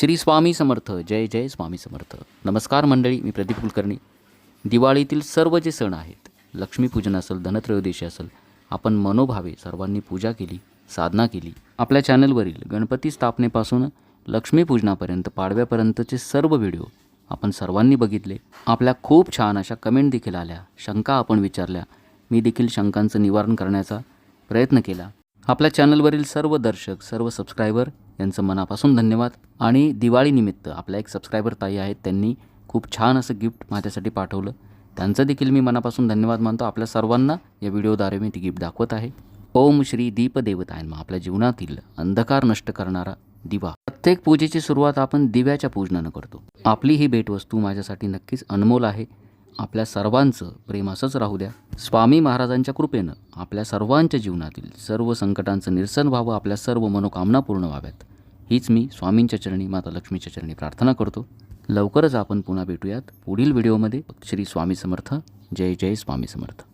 श्री स्वामी समर्थ जय जय स्वामी समर्थ. नमस्कार मंडळी मी प्रदीप कुलकर्णी. दिवाळीतील सर्व जे सण आहेत लक्ष्मीपूजन असेल धनत्रयोदशी असेल आपण मनोभावे सर्वांनी पूजा केली साधना केली. आपल्या चॅनलवरील गणपती स्थापनेपासून लक्ष्मीपूजनापर्यंत पाडव्यापर्यंतचे सर्व व्हिडिओ आपण सर्वांनी बघितले. आपल्या खूप छान अशा कमेंट देखील आल्या शंका आपण विचारल्या. मी देखील शंकांचं निवारण करण्याचा प्रयत्न केला. आपल्या चॅनलवरील सर्व दर्शक सर्व सबस्क्रायबर यांचं मनापासून धन्यवाद. आणि दिवाळीनिमित्त आपल्या एक सबस्क्रायबर ताई आहेत त्यांनी खूप छान असं गिफ्ट माझ्यासाठी पाठवलं. त्यांचं देखील मी मनापासून धन्यवाद मानतो. आपल्या सर्वांना या व्हिडिओद्वारे मी ती गिफ्ट दाखवत आहे. ओम श्री दीपदेवतायन आपल्या जीवनातील अंधकार नष्ट करणारा दिवा. प्रत्येक पूजेची सुरुवात आपण दिव्याच्या पूजनानं करतो. आपली ही भेटवस्तू माझ्यासाठी नक्कीच अनमोल आहे. आपल्या सर्वांचं प्रेम असंच राहू द्या. स्वामी महाराजांच्या कृपेनं आपल्या सर्वांच्या जीवनातील सर्व संकटांचं निरसन व्हावं आपल्या सर्व मनोकामना पूर्ण व्हाव्यात. हीच मी स्वामींच्या चरणी माता लक्ष्मीच्या चरणी प्रार्थना करतो. लवकरच आपण पुन्हा भेटूयात पुढील व्हिडिओमध्ये. श्री स्वामी समर्थ. जय जय स्वामी समर्थ.